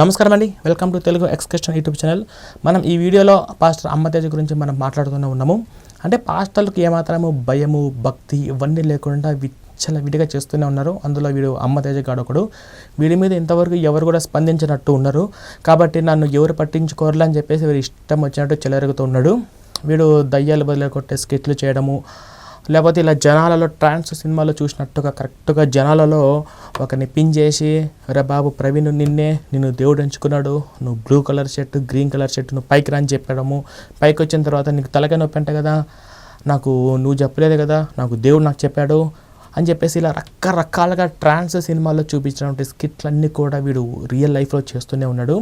నమస్కారం అండి welcome to Telugu excursion YouTube channel. మనం ఈ వీడియోలో పాస్టర్ అమ్మతేజ గురించి మనం మాట్లాడుతూనే ఉన్నాము. అంటే పాస్టర్లకు ఏమాత్రము భయము భక్తి ఇవన్నీ లేకుండా విచ్చల విడిగా చేస్తూనే ఉన్నారు. అందులో వీడు అమ్మతేజ గాడొకడు ఒకడు. వీడి మీద ఇంతవరకు ఎవరు కూడా స్పందించినట్టు ఉన్నారు కాబట్టి నన్ను ఎవరు పట్టించుకోరలే అని చెప్పేసి వీడు ఇష్టం వచ్చినట్టు చెలరుగుతూ ఉన్నాడు. వీడు దయ్యాలు బదిలీ కొట్టే స్కెట్లు చేయడము లేకపోతే ఇలా జనాలలో ట్రాన్స్ సినిమాలో చూసినట్టుగా కరెక్ట్గా జనాలలో ఒకరిని పిన్ చేసి రే బాబు ప్రవీణ్ నిన్నే నిన్ను దేవుడు ఎంచుకున్నాడు నువ్వు blue colour shirt green colour shirt నువ్వు పైకి రాని చెప్పడము. పైకి వచ్చిన తర్వాత నీకు తలకాయ నొప్పి అంట కదా నాకు నువ్వు చెప్పలేదు కదా నాకు దేవుడు నాకు చెప్పాడు అని చెప్పేసి ఇలా రకరకాలుగా ట్రాన్స్ సినిమాల్లో చూపించినటువంటి స్కిట్లన్నీ కూడా వీడు రియల్ లైఫ్లో చేస్తూనే ఉన్నాడు.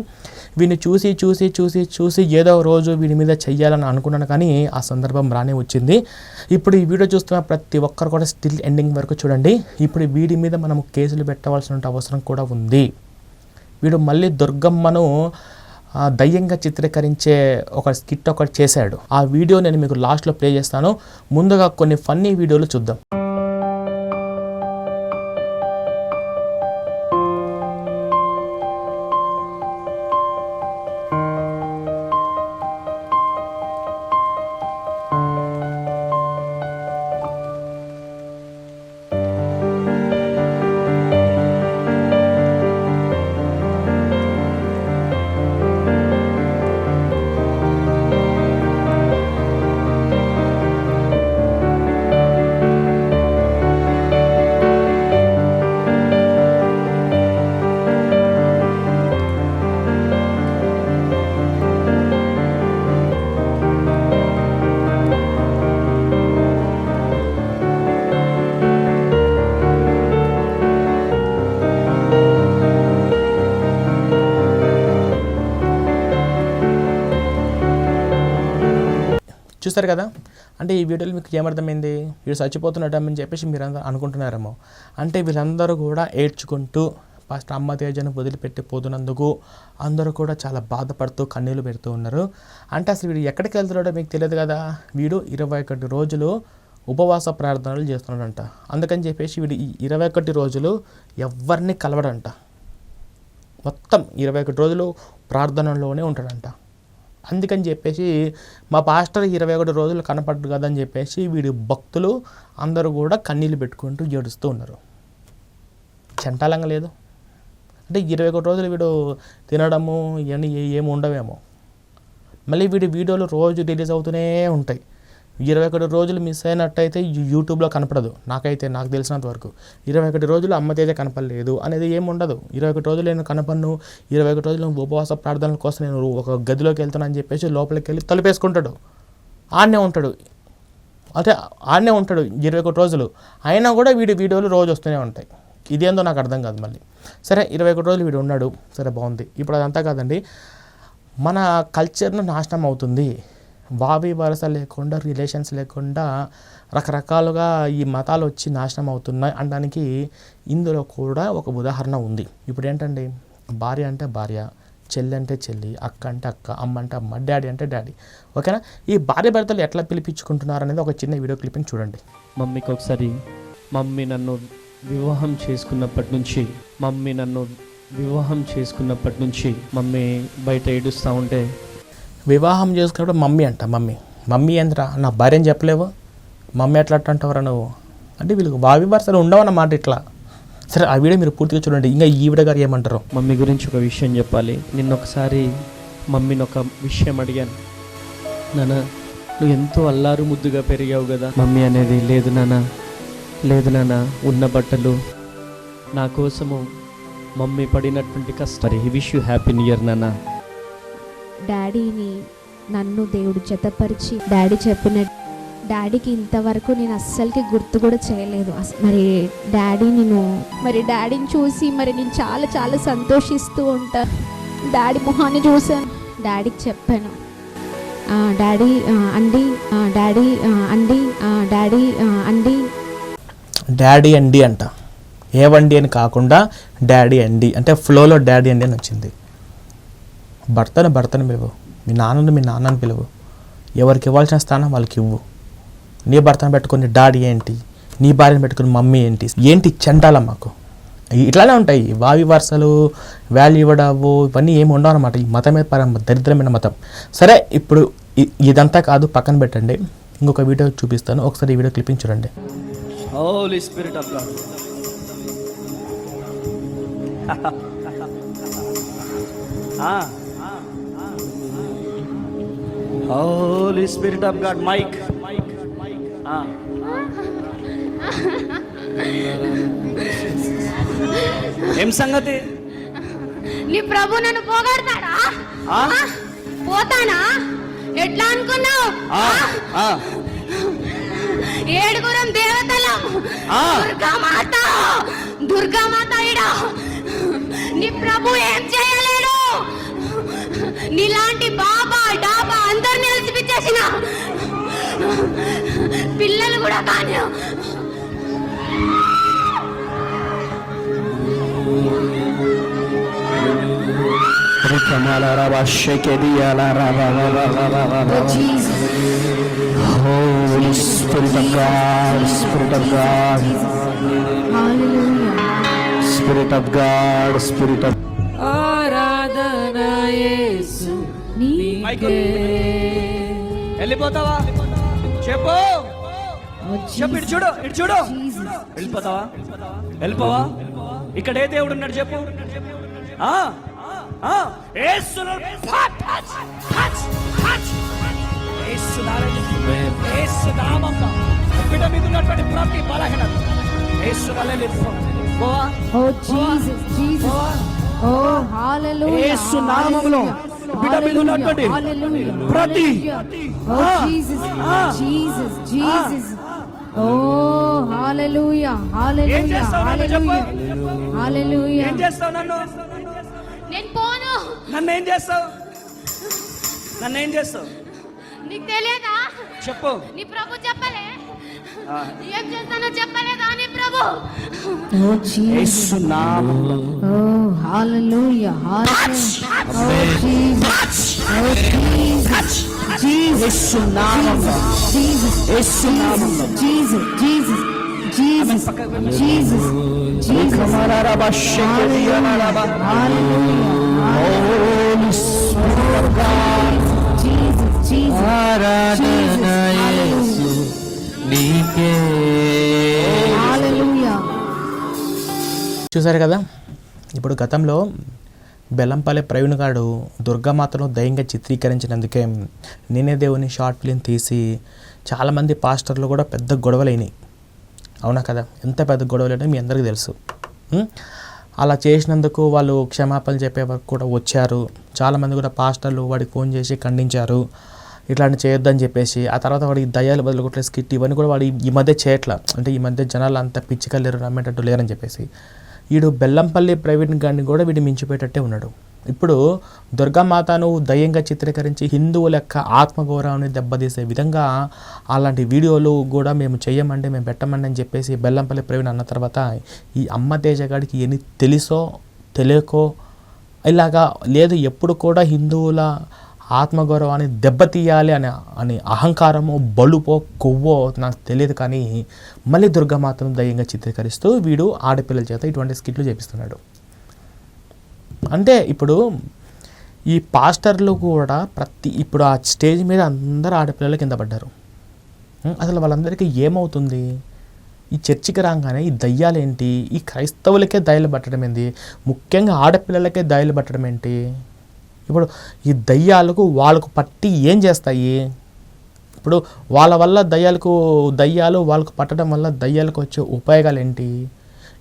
వీడిని చూసి చూసి చూసి చూసి ఏదో రోజు వీడి మీద చెయ్యాలని అనుకున్నాను కానీ ఆ సందర్భం రానే వచ్చింది. ఇప్పుడు ఈ వీడియో చూస్తున్న ప్రతి ఒక్కరు కూడా స్టిల్ ఎండింగ్ వరకు చూడండి. ఇప్పుడు వీడి మీద మనం కేసులు పెట్టవలసిన అవసరం కూడా ఉంది. వీడు మళ్ళీ దుర్గమ్మను దయ్యంగా చిత్రీకరించే ఒక స్కిట్ ఒకటి చేశాడు. ఆ వీడియో నేను మీకు లాస్ట్లో ప్లే చేస్తాను. ముందుగా కొన్ని ఫన్నీ వీడియోలు చూద్దాం. చూస్తారు కదా? అంటే ఈ వీడియోలో మీకు ఏమర్థమైంది? వీడు చచ్చిపోతున్నాడని చెప్పేసి మీరు అందరూ అనుకుంటున్నారేమో. అంటే వీళ్ళందరూ కూడా ఏడ్చుకుంటూ ఫస్ట్ అమ్మ తేజను వదిలిపెట్టి పోతున్నందుకు అందరూ కూడా చాలా బాధపడుతూ కన్నీళ్ళు పెడుతూ ఉన్నారు. అంటే అసలు వీడు ఎక్కడికి వెళ్తున్నాడో మీకు తెలియదు కదా? వీడు ఇరవై ఒకటి రోజులు ఉపవాస ప్రార్థనలు చేస్తున్నాడంట. అందుకని చెప్పేసి వీడు ఈ ఇరవై ఒకటి రోజులు ఎవరిని కలవడంట. మొత్తం ఇరవై ఒకటి రోజులు ప్రార్థనలోనే ఉంటాడంట. అందుకని చెప్పేసి మా పాస్టర్ ఇరవై ఒకటి రోజులు కనపడ్డు కదని చెప్పేసి వీడి భక్తులు అందరూ కూడా కన్నీళ్ళు పెట్టుకుంటూ ఏడుస్తూ ఉన్నారు. చెంటాలంగా లేదు. అంటే ఇరవై ఒకటి రోజులు వీడు తినడము ఇవన్నీ ఏమి ఉండవేమో. మళ్ళీ వీడి వీడియోలు రోజు రిలీజ్ అవుతూనే ఉంటాయి. ఇరవై ఒకటి రోజులు మిస్ అయినట్టయితే యూట్యూబ్లో కనపడదు. నాకైతే నాకు తెలిసినంత వరకు. ఇరవై ఒకటి రోజులు అమ్మ తేజ కనపడలేదు అనేది ఏం ఉండదు. ఇరవై ఒకటి రోజులు నేను కనపడను. ఇరవై ఒకటి రోజులు ఉపవాస ప్రార్థనల కోసం నేను ఒక గదిలోకి వెళ్తానని చెప్పేసి లోపలికి వెళ్ళి తలుపేసుకుంటాడు. ఆడనే ఉంటాడు. అంటే ఆడనే ఉంటాడు ఇరవై ఒకటి రోజులు. అయినా కూడా వీడి వీడియోలు రోజు వస్తూనే ఉంటాయి. ఇదేందో నాకు అర్థం కాదు మళ్ళీ. సరే ఇరవై ఒకటి రోజులు వీడు ఉన్నాడు. సరే బాగుంది. ఇప్పుడు అదంతా కాదండి. మన కల్చర్ను నాశనం అవుతుంది. వావి వరస లేకుండా రిలేషన్స్ లేకుండా రకరకాలుగా ఈ మతాలు వచ్చి నాశనం అవుతున్నాయి అనడానికి ఇందులో కూడా ఒక ఉదాహరణ ఉంది. ఇప్పుడు ఏంటండి? భార్య అంటే భార్య చెల్లి అంటే చెల్లి అక్క అంటే అక్క అమ్మ అంటే అమ్మ డాడీ అంటే డాడీ. ఓకేనా? ఈ భార్య భర్తలు ఎట్లా పిలిపించుకుంటున్నారు అనేది ఒక చిన్న వీడియో క్లిప్ని చూడండి. మమ్మీకి ఒకసారి మమ్మీ నన్ను వివాహం చేసుకున్నప్పటి నుంచి మమ్మీ నన్ను వివాహం చేసుకున్నప్పటి నుంచి మమ్మీ బయట ఏడుస్తూ ఉంటే వివాహం చేసుకున్నప్పుడు మమ్మీ అంట మమ్మీ మమ్మీ ఏంద్రా? నా భార్య అని చెప్పలేవు? మమ్మీ ఎట్లా అంటావరా నువ్వు? అంటే వీళ్ళకి వావి వరుసలు ఉండవన్నమాట ఇట్లా. సరే ఆ వీడియో మీరు పూర్తిగా చూడండి. ఇంకా ఈవిడ గారు ఏమంటారు? మమ్మీ గురించి ఒక విషయం చెప్పాలి. నిన్న ఒకసారి మమ్మీని ఒక విషయం అడిగాను. నాన్న నువ్వు ఎంతో అల్లారు ముద్దుగా పెరిగావు కదా. మమ్మీ అనేది లేదు నాన్న లేదు నాన్న ఉన్న బట్టలు నా కోసము మమ్మీ పడినటువంటి కష్టం. Wish you happy new year నాన్న. డాడీని నన్ను దేవుడు జతపరిచి డాడీ చెప్పిన డాడీకి ఇంతవరకు నేను అస్సలకి గుర్తు కూడా చేయలేదు. మరి డాడీ నేను మరి డాడీని చూసి మరి నేను చాలా చాలా సంతోషిస్తూ ఉంటాను డాడీ మొహాన్ని చూశాను. డాడీకి చెప్పాను. డాడీ అండి డాడీ అండి డాడీ అండి. డాడీ అండి అంట. ఏవండి అని కాకుండా డాడీ అండి. అంటే ఫ్లోలో డాడీ అండి అని వచ్చింది. భర్తను భర్తను పిలువు. మీ నాన్నను మీ నాన్నని పిలువు. ఎవరికి ఇవ్వాల్సిన స్థానం వాళ్ళకి ఇవ్వు. నీ భర్తను పెట్టుకుని డాడీ ఏంటి? నీ భార్యను పెట్టుకుని మమ్మీ ఏంటి? ఏంటి చెండాల మాకు? ఇట్లానే ఉంటాయి. వావి వరుసలు వాల్యూ ఇవ్వడవు ఇవన్నీ ఏమి ఉండవు అనమాట ఈ మతమే పరం దరిద్రమైన మతం. సరే ఇప్పుడు ఇదంతా కాదు పక్కన పెట్టండి. ఇంకొక వీడియో చూపిస్తాను. ఒకసారి ఈ వీడియో క్లిప్పింగ్ చూడండి. Holy spirit of God holy spirit of God Mike ఏం సంగతి? నీ ప్రభు నన్ను పోగొడతాడా? పోతానా? ఎట్లా అనుకున్నావు? ఏడుగురం దేవతలం. దుర్గామాత దుర్గామాత ఇడ నీ ప్రభు ఏం చేయలేడు. నీలాంటి బాబా అందరిని అలసిపించేసిన పిల్లలు కూడా కానీ Holy Spirit of God, Spirit of God, Spirit of God, Spirit of వెళ్ళిపోతావా? చెప్పు. చెప్పు ఇటు చూడు ఇటు చూడు. వెళ్ళిపోతావా? వెళ్ళిపోవా? ఇక్కడ ఏ దేవుడు ఉన్నాడు చెప్పు. బిడ్డ మీద ఉన్నటువంటి ప్రతి బలహీనత. Oh. Oh. యేసు నామములో. బిడ్డ మీద ఉన్నటువంటి ప్రతి ఏం hallelujah, చేస్తావు నన్ను? నేను పోను. నన్ను ఏం చేస్తావు? నన్ను ఏం చేస్తావు? నీకు తెలియదా? చెప్పు. నీ ప్రభు చెప్పలే. ఏం చేస్తానో చెప్పలేదా నీ ప్రభు Oh Jesus. యేసు నామములో Oh hallelujah, hallelujah. Oh Jesus. Oh Jesus. Jesus. యేసు నామములో Jesus. యేసు నామములో Jesus. Jesus. Jesus. Jesus. Jesus. కమరరబ శకెదియనరబ Hallelujah. Holy Spirit of God Jesus. Jesus. ఆరాధన యేసు నీకే. చూసారు కదా? ఇప్పుడు గతంలో బెల్లంపల్లి ప్రవీణ్ గారు దుర్గామాతను దయంగా చిత్రీకరించినందుకే నేనే దేవుని షార్ట్ ఫిలిం తీసి చాలామంది పాస్టర్లు కూడా పెద్ద గొడవలైనాయి. అవునా కదా? ఎంత పెద్ద గొడవలైనా మీ అందరికీ తెలుసు? అలా చేసినందుకు వాళ్ళు క్షమాపణ చెప్పే వరకు కూడా వచ్చారు. చాలామంది కూడా పాస్టర్లు వాడికి ఫోన్ చేసి ఖండించారు. ఇట్లాంటి చేయొద్దని చెప్పేసి ఆ తర్వాత వాడి దయ్యాలు బదులు కొట్టలే స్కిట్ ఇవన్నీ కూడా వాడు ఈ మధ్య చేయట్లా. అంటే ఈ మధ్య జనాలు అంత పిచ్చిగా లేరు నమ్మేటట్టు లేరని చెప్పేసి. వీడు బెల్లంపల్లి ప్రైవేట్ గాడిని కూడా వీడు మించిపోయేటట్టే ఉన్నాడు. ఇప్పుడు దుర్గామాతను దయ్యంగా చిత్రీకరించి హిందువు లెక్క ఆత్మగౌరవాన్ని దెబ్బతీసే విధంగా అలాంటి వీడియోలు కూడా మేము చేయమండి మేము పెట్టమండి అని చెప్పేసి బెల్లంపల్లి ప్రవీణ్ అన్న తర్వాత ఈ అమ్మ తేజగాడికి ఎన్ని తెలుసో తెలియకో ఇలాగా లేదు. ఎప్పుడు కూడా హిందువుల ఆత్మగౌరవాన్ని దెబ్బతీయాలి అనే అని అహంకారమో బలుపో కొవ్వో నాకు తెలియదు కానీ మళ్ళీ దుర్గమాతను దయ్యంగా చిత్రీకరిస్తూ వీడు ఆడపిల్లల చేత ఇటువంటి స్కిట్లు చేపిస్తున్నాడు. అంటే ఇప్పుడు ఈ పాస్టర్లు కూడా ప్రతి ఇప్పుడు ఆ స్టేజ్ మీద అందరు ఆడపిల్లలు కింద పడ్డారు. అసలు వాళ్ళందరికీ ఏమవుతుంది? ఈ చర్చికి రాగానే ఈ దయ్యాలేంటి? ఈ క్రైస్తవులకే దయలు పట్టడం ఏంటి? ముఖ్యంగా ఆడపిల్లలకే దయలు పట్టడం ఏంటి? ఇప్పుడు ఈ దయ్యాలకు వాళ్ళకు పట్టి ఏం చేస్తాయి? ఇప్పుడు వాళ్ళ వల్ల దయ్యాలకు దయ్యాలు వాళ్ళకు పట్టడం వల్ల దయ్యాలకు వచ్చే ఉపయోగాలు ఏంటి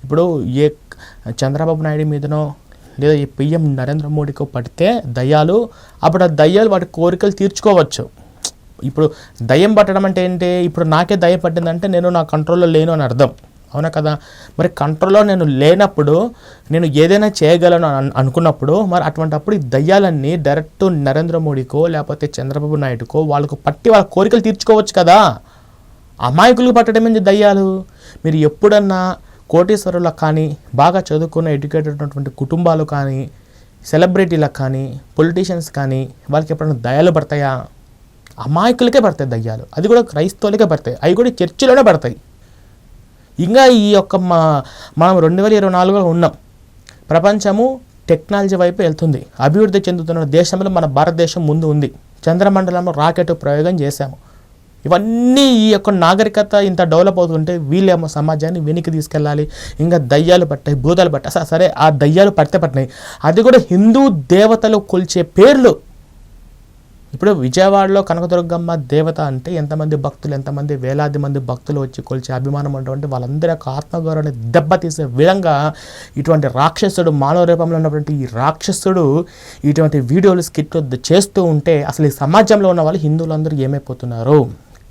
ఇప్పుడు ఏ చంద్రబాబు నాయుడు మీదనో లేదా ఈ పిఎం నరేంద్ర మోడీకో పడితే దయ్యాలు అప్పుడు ఆ దయ్యాలు వాటి కోరికలు తీర్చుకోవచ్చు. ఇప్పుడు దయ్యం పట్టడం అంటే ఏంటి? ఇప్పుడు నాకే దయ్యం పట్టిందంటే నేను నా కంట్రోల్లో లేను అని అర్థం. అవునా కదా? మరి కంట్రోల్లో నేను లేనప్పుడు నేను ఏదైనా చేయగలను అనుకున్నప్పుడు మరి అటువంటిప్పుడు ఈ దయ్యాలన్నీ డైరెక్ట్ నరేంద్ర మోడీకో లేకపోతే చంద్రబాబు నాయుడుకో వాళ్ళకు పట్టి వాళ్ళ కోరికలు తీర్చుకోవచ్చు కదా? అమాయకులకు పట్టడం ఏంటి దయ్యాలు? మీరు ఎప్పుడన్నా కోటీశ్వరులకు కానీ బాగా చదువుకున్న ఎడ్యుకేటెడ్ ఉన్నటువంటి కుటుంబాలు కానీ సెలబ్రిటీలకు కానీ పొలిటీషియన్స్ కానీ వాళ్ళకి ఎప్పుడైనా దయ్యాలు పడతాయా? అమాయకులకే పడతాయి దయ్యాలు. అది కూడా క్రైస్తవులకే పడతాయి. అవి కూడా చర్చిలోనే పడతాయి. ఇంకా ఈ యొక్క మా మనం రెండు వేల ఇరవై నాలుగులో ఉన్నాం. ప్రపంచము టెక్నాలజీ వైపు వెళ్తుంది. అభివృద్ధి చెందుతున్న దేశంలో మన భారతదేశం ముందు ఉంది. చంద్రమండలంలో రాకెట్ ప్రయోగం చేశాము. ఇవన్నీ ఈ యొక్క నాగరికత ఇంత డెవలప్ అవుతుంటే వీళ్ళేమో సమాజాన్ని వెనక్కి తీసుకెళ్ళాలి. ఇంకా దయ్యాలు పట్టాయి భూతాలు పట్టాయి. సరే ఆ దయ్యాలు పడితే పట్టినాయి. అది కూడా హిందూ దేవతలు కొలిచే పేర్లు. ఇప్పుడు విజయవాడలో కనకదుర్గమ్మ దేవత అంటే ఎంతమంది భక్తులు ఎంతమంది వేలాది మంది భక్తులు వచ్చి కొలిచే అభిమానం ఉన్నటువంటి వాళ్ళందరి యొక్క ఆత్మగౌరవాన్ని దెబ్బతీసే విధంగా ఇటువంటి రాక్షసుడు మానవ రూపంలో ఉన్నటువంటి ఈ రాక్షసుడు ఇటువంటి వీడియోలు స్కిట్లు చేస్తూ ఉంటే అసలు ఈ సమాజంలో ఉన్న వాళ్ళు హిందువులందరూ ఏమైపోతున్నారు?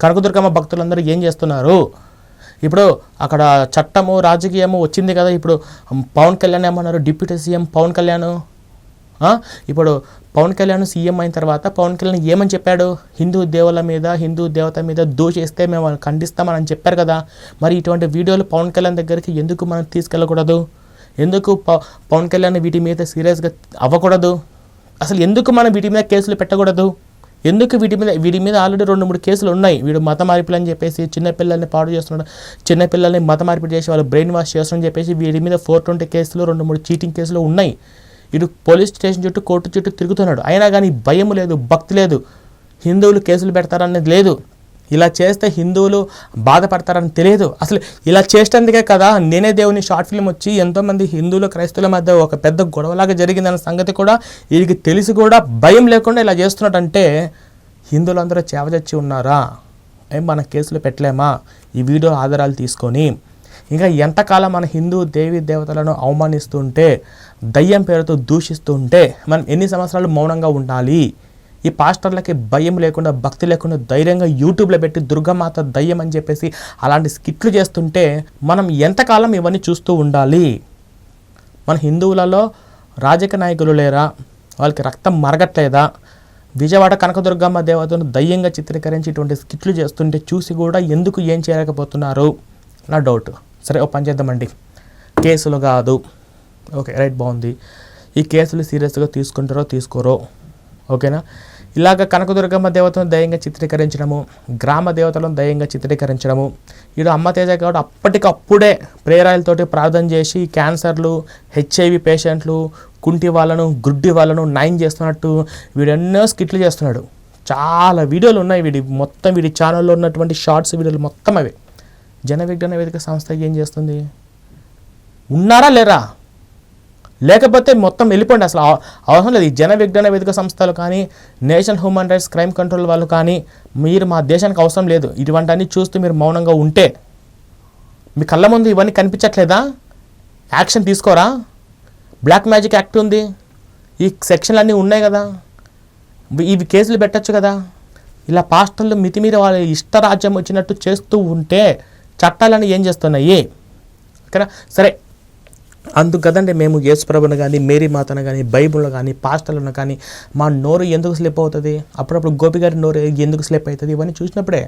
కనకదుర్గమ్మ భక్తులందరూ ఏం చేస్తున్నారు? ఇప్పుడు అక్కడ చట్టము రాజకీయము వచ్చింది కదా ఇప్పుడు పవన్ కళ్యాణ్ ఏమన్నారు? డిప్యూటీ సీఎం పవన్ కళ్యాణ్ ఇప్పుడు పవన్ కళ్యాణ్ సీఎం అయిన తర్వాత పవన్ కళ్యాణ్ ఏమని చెప్పాడు? హిందూ దేవుల మీద హిందూ దేవత మీద దోషిస్తే మేము వాళ్ళని ఖండిస్తామని చెప్పారు కదా. మరి ఇటువంటి వీడియోలు పవన్ కళ్యాణ్ దగ్గరికి ఎందుకు మనం తీసుకెళ్ళకూడదు? ఎందుకు పవన్ కళ్యాణ్ వీటి మీద సీరియస్గా అవ్వకూడదు? అసలు ఎందుకు మనం వీటి మీద కేసులు పెట్టకూడదు? ఎందుకు వీటి మీద వీటి మీద ఆల్రెడీ రెండు మూడు కేసులు ఉన్నాయి. వీడు మత మార్పులు అని చెప్పేసి చిన్నపిల్లల్ని పాడు చేస్తున్నాడు. చిన్నపిల్లల్ని మత మార్పిడి చేసి వాళ్ళు బ్రెయిన్ వాష్ చేస్తున్నారని చెప్పేసి వీడి మీద ఫోర్ ట్వంటీ కేసులు రెండు మూడు చీటింగ్ కేసులు ఉన్నాయి. ఇటు పోలీస్ స్టేషన్ చుట్టూ కోర్టు చుట్టూ తిరుగుతున్నాడు. అయినా కానీ భయం లేదు భక్తి లేదు. హిందువులు కేసులు పెడతారనేది లేదు. ఇలా చేస్తే హిందువులు బాధపడతారని తెలియదు. అసలు ఇలా చేసేందుకే కదా నేనే దేవుని షార్ట్ ఫిల్మ్ వచ్చి ఎంతోమంది హిందువులు క్రైస్తవుల మధ్య ఒక పెద్ద గొడవలాగా జరిగిందన్న సంగతి కూడా వీరికి తెలిసి కూడా భయం లేకుండా ఇలా చేస్తున్నట్టంటే హిందువులందరూ చేవచచ్చి ఉన్నారా? ఏం మన కేసులు పెట్టలేమా? ఈ వీడియో ఆధారాలు తీసుకొని. ఇంకా ఎంతకాలం మన హిందూ దేవి దేవతలను అవమానిస్తుంటే దయ్యం పేరుతో దూషిస్తుంటే మనం ఎన్ని సంవత్సరాలు మౌనంగా ఉండాలి? ఈ పాస్టర్లకి భయం లేకుండా భక్తి లేకుండా ధైర్యంగా యూట్యూబ్లో పెట్టి దుర్గమాత దయ్యం అని చెప్పేసి అలాంటి స్కిట్లు చేస్తుంటే మనం ఎంతకాలం ఇవన్నీ చూస్తూ ఉండాలి? మన హిందువులలో రాజకీయ నాయకులు లేరా? వాళ్ళకి రక్తం మరగట్లేదా? విజయవాడ కనకదుర్గమ్మ దేవతను దయ్యంగా చిత్రీకరించి ఇటువంటి స్కిట్లు చేస్తుంటే చూసి కూడా ఎందుకు ఏం చేయలేకపోతున్నారు? నా డౌట్. సరే ఓ పని చేద్దామండి. కేసులు కాదు. ఓకే రైట్ బాగుంది. ఈ కేసులు సీరియస్గా తీసుకుంటారో తీసుకోరో ఓకేనా? ఇలాగ కనకదుర్గమ్మ దేవతను దయంగా చిత్రీకరించడము గ్రామ దేవతలను దయంగా చిత్రీకరించడము ఈడు అమ్మ తేజ కాబట్టి అప్పటికప్పుడే ప్రేరాయలతోటి ప్రార్థన చేసి క్యాన్సర్లు హెచ్ఐవి పేషెంట్లు కుంటి వాళ్ళను గుడ్డి వాళ్ళను నయం చేస్తున్నట్టు వీడు ఎన్నో స్కిట్లు చేస్తున్నాడు. చాలా వీడియోలు ఉన్నాయి వీడి మొత్తం వీడి ఛానల్లో ఉన్నటువంటి షార్ట్స్ వీడియోలు మొత్తం అవి. జన విజ్ఞాన వేదిక సంస్థ ఏం చేస్తుంది? ఉన్నారా లేరా? లేకపోతే మొత్తం వెళ్ళిపోండి. అసలు అవసరం లేదు. ఈ జన విజ్ఞాన వేదిక సంస్థలు కానీ national human rights crime control వాళ్ళు కానీ మీరు మా దేశానికి అవసరం లేదు. ఇటువంటివన్నీ చూస్తూ మీరు మౌనంగా ఉంటే మీ కళ్ళ ముందు ఇవన్నీ కనిపించట్లేదా? యాక్షన్ తీసుకోరా? బ్లాక్ మ్యాజిక్ యాక్ట్ ఉంది. ఈ సెక్షన్లు అన్నీ ఉన్నాయి కదా. ఇవి- ఇవి కేసులు పెట్టచ్చు కదా. ఇలా పాస్టర్లు మితిమీర వాళ్ళ ఇష్టరాజ్యం వచ్చినట్టు చేస్తూ ఉంటే చట్టాలన్నీ ఏం చేస్తున్నాయి? ఓకేనా సరే అందుకు కదండి మేము యేసుప్రభుని కానీ మేరీ మాతను కానీ బైబుల్ను కానీ పాస్టర్లను కానీ మా నోరు ఎందుకు స్లిప్ అవుతుంది? అప్పుడప్పుడు గోపి గారి నోరు ఎందుకు స్లిప్ అవుతుంది? ఇవన్నీ చూసినప్పుడే.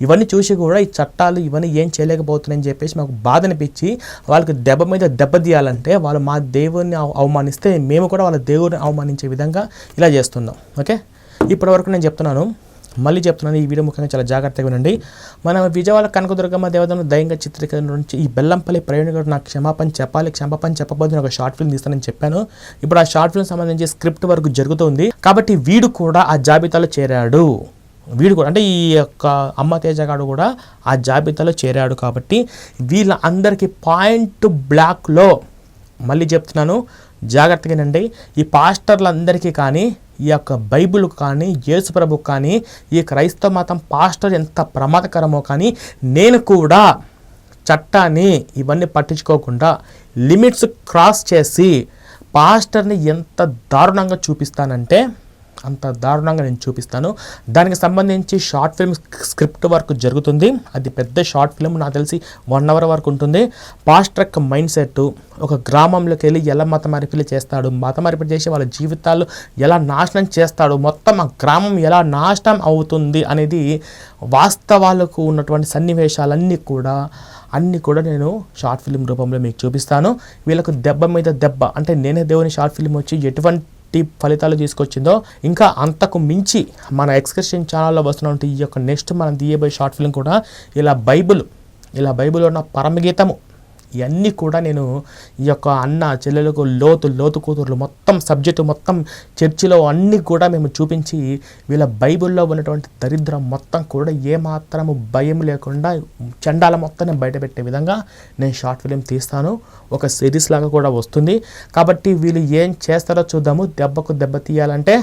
ఇవన్నీ చూసి కూడా ఈ చట్టాలు ఇవన్నీ ఏం చేయలేకపోతున్నాయని చెప్పేసి మాకు బాధ అనిపించి వాళ్ళకి దెబ్బ మీద దెబ్బ తీయాలంటే వాళ్ళు మా దేవుడిని అవమానిస్తే మేము కూడా వాళ్ళ దేవుడిని అవమానించే విధంగా ఇలా చేస్తున్నాం. ఓకే? ఇప్పటివరకు నేను చెప్తున్నాను. మళ్ళీ చెప్తున్నాను ఈ వీడియో ముఖ్యంగా చాలా జాగ్రత్తగా వినండి. మనం విజయవాడ కనకదుర్గమ్మ దేవతను దయంగా చిత్రీకరణ నుంచి ఈ బెల్లంపల్లి ప్రయాణికుడు నాకు క్షమాపణ చెప్పాలి క్షమాపణ చెప్పబోదు నేను ఒక షార్ట్ ఫిల్మ్ తీస్తానని చెప్పాను. ఇప్పుడు ఆ షార్ట్ ఫిల్మ్ సంబంధించి స్క్రిప్ట్ వరకు జరుగుతుంది. కాబట్టి వీడు కూడా ఆ జాబితాలో చేరాడు. వీడు కూడా అంటే ఈ యొక్క అమ్మ తేజగాడు కూడా ఆ జాబితాలో చేరాడు కాబట్టి వీళ్ళ అందరికీ పాయింట్ బ్లాక్లో మళ్ళీ చెప్తున్నాను జాగ్రత్తగానండి ఈ పాస్టర్లందరికీ కానీ ఈ యొక్క బైబిల్ కానీ యేసుప్రభు కానీ ఈ క్రైస్తవ మతం పాస్టర్ ఎంత ప్రమాదకరమో కానీ నేను కూడా చట్టాన్ని ఇవన్నీ పట్టించుకోకుండా లిమిట్స్ క్రాస్ చేసి పాస్టర్ని ఎంత దారుణంగా చూపిస్తానంటే అంత దారుణంగా నేను చూపిస్తాను. దానికి సంబంధించి షార్ట్ ఫిల్మ్ స్క్రిప్ట్ వర్క్ జరుగుతుంది. అది పెద్ద షార్ట్ ఫిల్మ్ నాకు తెలిసి వన్ అవర్ వరకు ఉంటుంది. పాస్ట్ ట్రక్ మైండ్ సెట్ ఒక గ్రామంలోకి వెళ్ళి ఎలా మత మార్పిడి చేస్తాడు మత మార్పిడి చేసి వాళ్ళ జీవితాలు ఎలా నాశనం చేస్తాడు మొత్తం ఆ గ్రామం ఎలా నాశనం అవుతుంది అనేది వాస్తవాలకు ఉన్నటువంటి సన్నివేశాలన్నీ కూడా అన్నీ కూడా నేను షార్ట్ ఫిల్మ్ రూపంలో మీకు చూపిస్తాను. వీళ్ళకు దెబ్బ మీద దెబ్బ అంటే నేనే దేవుని షార్ట్ ఫిల్మ్ వచ్చి ఎటువంటి ఫలితాలు తీసుకొచ్చిందో ఇంకా అంతకు మించి మన ఎక్స్కర్షన్ ఛానల్లో వస్తున్నటువంటి ఈ యొక్క నెక్స్ట్ మనం తీయబోయే షార్ట్ ఫిల్మ్ కూడా ఇలా బైబుల్ ఇలా బైబిల్లో ఉన్న పరమగీతము ఇవన్నీ కూడా నేను ఈ యొక్క అన్న చెల్లెలకు లోతు లోతు కూతుర్లు మొత్తం సబ్జెక్టు మొత్తం చర్చిలో అన్నీ కూడా మేము చూపించి వీళ్ళ బైబిల్లో ఉన్నటువంటి దరిద్రం మొత్తం కూడా ఏమాత్రము భయం లేకుండా చండాల మొత్తం బయటపెట్టే విధంగా నేను షార్ట్ ఫిలిం తీస్తాను. ఒక సిరీస్ లాగా కూడా వస్తుంది. కాబట్టి వీళ్ళు ఏం చేస్తారో చూద్దాము. దెబ్బకు దెబ్బ తీయాలంటే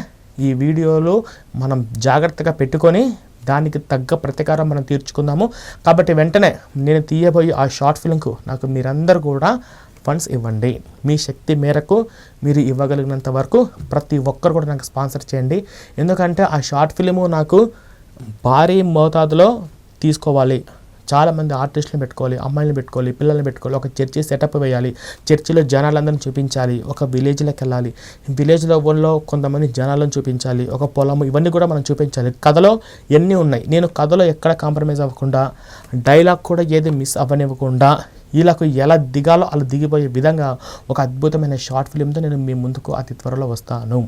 ఈ వీడియోలు మనం జాగ్రత్తగా పెట్టుకొని దానికి తగ్గ ప్రతీకారం మనం తీర్చుకుందాము. కాబట్టి వెంటనే నేను తీయబోయే ఆ షార్ట్ ఫిల్మ్కు నాకు మీరందరూ కూడా ఫండ్స్ ఇవ్వండి. మీ శక్తి మేరకు మీరు ఇవ్వగలిగినంత వరకు ప్రతి ఒక్కరు కూడా నాకు స్పాన్సర్ చేయండి. ఎందుకంటే ఆ షార్ట్ ఫిలిము నాకు భారీ మోతాదులో తీసుకోవాలి. చాలామంది ఆర్టిస్టులను పెట్టుకోవాలి అమ్మాయిలను పెట్టుకోవాలి పిల్లల్ని పెట్టుకోవాలి ఒక చర్చి సెటప్ వేయాలి చర్చిలో జనాలందరిని చూపించాలి ఒక విలేజ్లోకి వెళ్ళాలి. విలేజ్లో ఊళ్ళో కొంతమంది జనాలను చూపించాలి ఒక పొలము ఇవన్నీ కూడా మనం చూపించాలి. కథలో ఎన్ని ఉన్నాయి? నేను కథలో ఎక్కడ కాంప్రమైజ్ అవ్వకుండా డైలాగ్ కూడా ఏది మిస్ అవ్వనివ్వకుండా వీళ్ళకు ఎలా దిగాలో అలా దిగిపోయే విధంగా ఒక అద్భుతమైన షార్ట్ ఫిలింతో నేను మీ ముందుకు అతి త్వరలో వస్తాను.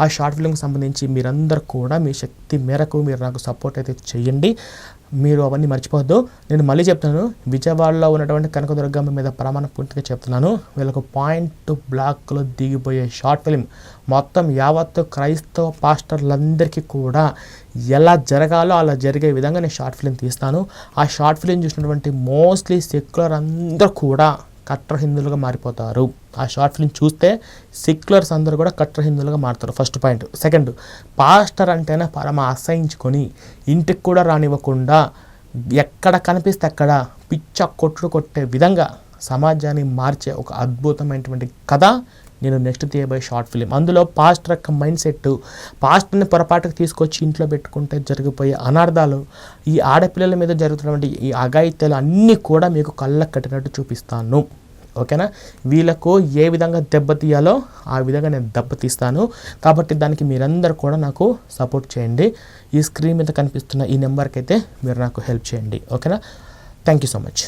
ఆ షార్ట్ ఫిలింకి సంబంధించి మీరందరూ కూడా మీ శక్తి మేరకు మీరు నాకు సపోర్ట్ అయితే చేయండి. మీరు అవన్నీ మర్చిపోవద్దు. నేను మళ్ళీ చెప్తాను విజయవాడలో ఉన్నటువంటి కనకదుర్గమ్మ మీద ప్రమాణ పూర్తిగా చెప్తున్నాను. వీళ్ళకు పాయింట్ బ్లాక్లో దిగిపోయే షార్ట్ ఫిలిం మొత్తం యావత్తు క్రైస్తవ పాస్టర్లందరికీ కూడా ఎలా జరగాలో అలా జరిగే విధంగా నేను షార్ట్ ఫిలిం తీస్తాను. ఆ షార్ట్ ఫిలిం చూసినటువంటి మోస్ట్లీ సెక్యులర్ అందరూ కూడా కట్టర్ హిందువులుగా మారిపోతారు. ఆ షార్ట్ ఫిల్మ్ చూస్తే సెక్యులర్స్ అందరూ కూడా కట్టర్ హిందువులుగా మారుతారు ఫస్ట్ పాయింట్ సెకండ్ పాస్టర్ అంటేనే పరమ అసహించుకొని ఇంటికి కూడా రానివ్వకుండా ఎక్కడ కనిపిస్తే అక్కడ పిచ్చ కొట్టుడు కొట్టే విధంగా సమాజాన్ని మార్చే ఒక అద్భుతమైనటువంటి కథ నేను నెక్స్ట్ తీయబోయే షార్ట్ ఫిలిం అందులో పాస్టర్ యొక్క మైండ్ సెట్ పాస్టర్ని పొరపాటుకు తీసుకొచ్చి ఇంట్లో పెట్టుకుంటే జరిగిపోయే అనార్థాలు ఈ ఆడపిల్లల మీద జరుగుతున్నటువంటి ఈ అఘాయిత్యాలు అన్నీ కూడా మీకు కళ్ళకు కట్టినట్టు చూపిస్తాను. ఓకేనా? వీళ్ళకు ఏ విధంగా దెబ్బతీయాలో ఆ విధంగా నేను దెబ్బతీస్తాను కాబట్టి దానికి మీరందరూ కూడా నాకు సపోర్ట్ చేయండి. ఈ స్క్రీన్ మీద కనిపిస్తున్న ఈ నెంబర్కి అయితే మీరు నాకు హెల్ప్ చేయండి. ఓకేనా? Thank you so much.